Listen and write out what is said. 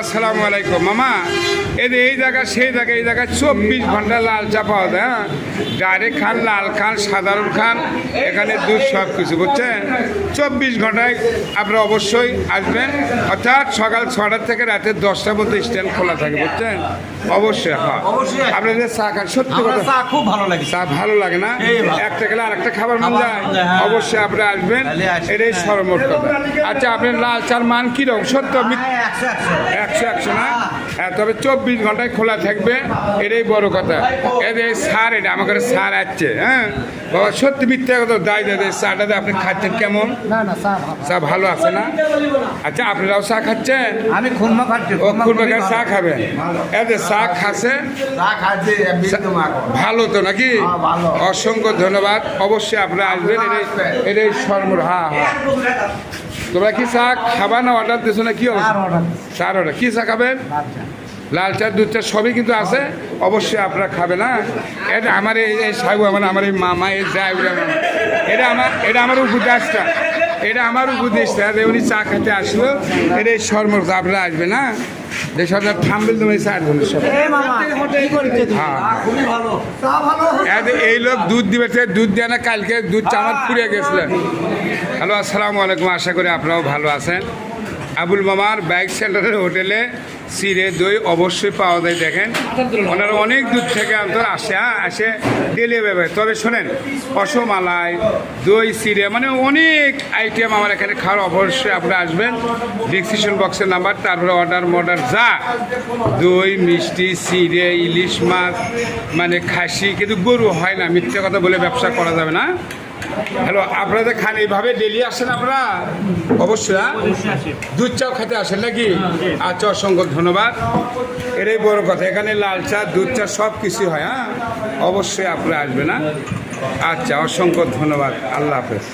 আসসালামু আলাইকুম মামা। এই যে এই জায়গা সেই জায়গা এই জায়গায় চব্বিশ ঘণ্টা লাল চা পাওয়া যায় হ্যাঁ? ডাইরেক্ট খান লাল খান সাধারণ খান এখানে দুধ সব কিছু বুঝছেন? চব্বিশ ঘন্টায় আপনারা অবশ্যই আসবেন। অর্থাৎ সকাল ছটার থেকে রাতে দশটা পর্যন্ত স্ট্যান্ড খোলা থাকে বুঝছেন? অবশ্যই হ্যাঁ। আপনাদের চা খান সত্যি কথা। চা খুব ভালো লাগে। চা ভালো লাগে না? একটা খেলে আরেকটা খাবার মন খাবার যায়। মন যায়, হ্যাঁ। অবশ্যই আপনারা আসবেন। এটাই হ্যাঁ। সরমোট কথা। আচ্ছা আপনার লাল চার মান কীরকম? সত্য মিথ্যা একশো একশো না হ্যাঁ তবে চব্বিশ ঘন্টায় খোলা থাকবে এটাই বড় কথা। এদের সার এটা আমার কাছে সার আসছে হ্যাঁ? বাবা সত্যি মিথ্যা কথা দায় দাদা চাটাতে আপনি খাচ্ছেন কেমন? চা ভালো। আছে না? আচ্ছা আপনারাও চা খাচ্ছেন? আমি খুরমা খাচ্ছি ও খুরবাকার চা খাবেন? এদের চা খাচ্ছে? ভালো তো নাকি? হ্যাঁ, ভালো। অসংখ্য ধন্যবাদ। অবশ্যই আপনারা আসবেন এটাই এটাই সরমুর হ্যাঁ হ্যাঁ। তোমরা কি চা খাবা না অর্ডার দিছো না কি চার অর্ডার। কি চা খাবেন? লাল চা। দুধ চা সবই কিন্তু আছে। অবশ্যই আপনারা খাবে না এটা আমার এই এই সাহু আমার আমার এই মামা এই যায় এটা আমার এটা আমার উপদেশটা এটা আমার উপদেশটা যে উনি চা খেতে আসলো। এটা এই সরমর আপনারা আসবে না? যে সরকার থামবেল তুমি চার জনের সব। এ মামা কি করেছে তুমি? হ্যাঁ। খুবই ভালো। চা ভালো এই লোক দুধ দিবে সে দুধ দেয় না কালকে দুধ চামাত পুড়ে গেছিলেন হ্যালো আসসালামু আলাইকুম। আশা করি আপনারাও ভালো আছেন। আবুল মামার বাইক সেন্টারের হোটেলে সিরে দই অবশ্যই পাওয়া যায় দেখেন। ওনারা অনেক দূর থেকে আপনার আসে হ্যাঁ, আসে ডেলি ভাবে তবে শোনেন অসমালাই দই সিরে মানে অনেক আইটেম আমার এখানে খাওয়ার অবশ্যই আপনারা আসবেন। ডিসক্রিপশন বক্সের নাম্বার তারপরে অর্ডার মর্ডার যা। দই মিষ্টি সিরে ইলিশ মাছ মানে খাসি কিন্তু গরু হয় না মিথ্যে কথা বলে ব্যবসা করা যাবে না। হ্যালো আপনাদের খান এইভাবে ডেলি আসেন আপনারা? অবশ্যই হ্যাঁ? দুধ চাও খেতে আসেন নাকি? আচ্ছা অসংখ্য ধন্যবাদ। এটাই বড় কথা এখানে লাল চা দুধ চা সব কিছু হয় হ্যাঁ? অবশ্যই আপনারা আসবেন হ্যাঁ? আচ্ছা অসংখ্য ধন্যবাদ। আল্লাহ হাফেজ।